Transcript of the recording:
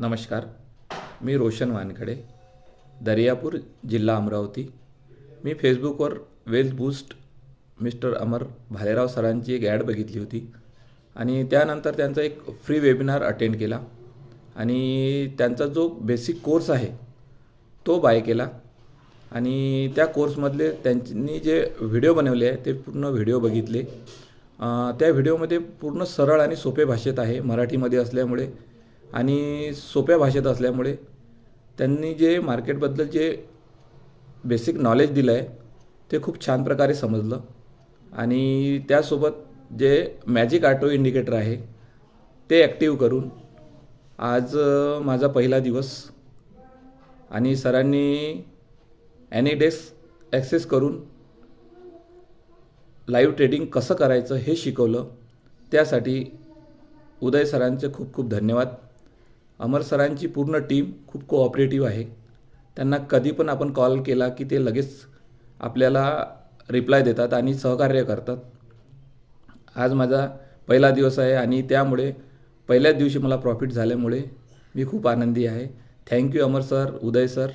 नमस्कार. मी रोशन वानखडे दर्यापूर जिल्हा अमरावती. मी फेसबुकवर wealth boost mister Amar Bhalerao सरांची एक ॲड बघितली होती आणि त्यानंतर त्यांचा एक फ्री वेबिनार अटेंड केला आणि त्यांचा जो बेसिक कोर्स आहे तो बाय केला आणि त्या कोर्समधले त्यांनी जे व्हिडिओ बनवले आहे ते पूर्ण व्हिडिओ बघितले. त्या व्हिडिओमध्ये पूर्ण सरळ आणि सोपे भाषेत आहे. मराठीमध्ये असल्यामुळे आणि सोप्या भाषेत असल्यामुळे त्यांनी जे मार्केटबद्दल जे बेसिक नॉलेज दिलं आहे ते खूप छान प्रकारे समजलं. आणि त्यासोबत जे मॅजिक ऑटो इंडिकेटर आहे ते ॲक्टिव्ह करून आज माझा पहिला दिवस. आणि सरांनी ॲनिडेस ॲक्सेस करून लाईव्ह ट्रेडिंग कसं करायचं हे शिकवलं त्यासाठी उदय सरांचे खूप खूप धन्यवाद. अमर सरांची पूर्ण टीम खूप कोऑपरेटिव्ह आहे. त्यांना कधी पण आपण कॉल केला की ते लगेच आपल्याला रिप्लाय देतात आणि सहकार्य करतात. आज माझा पहिला दिवस आहे आणि त्यामुळे पहिल्याच दिवशी मला प्रॉफिट झाल्यामुळे मी खूप आनंदी आहे. Thank you Amar sir Uday sir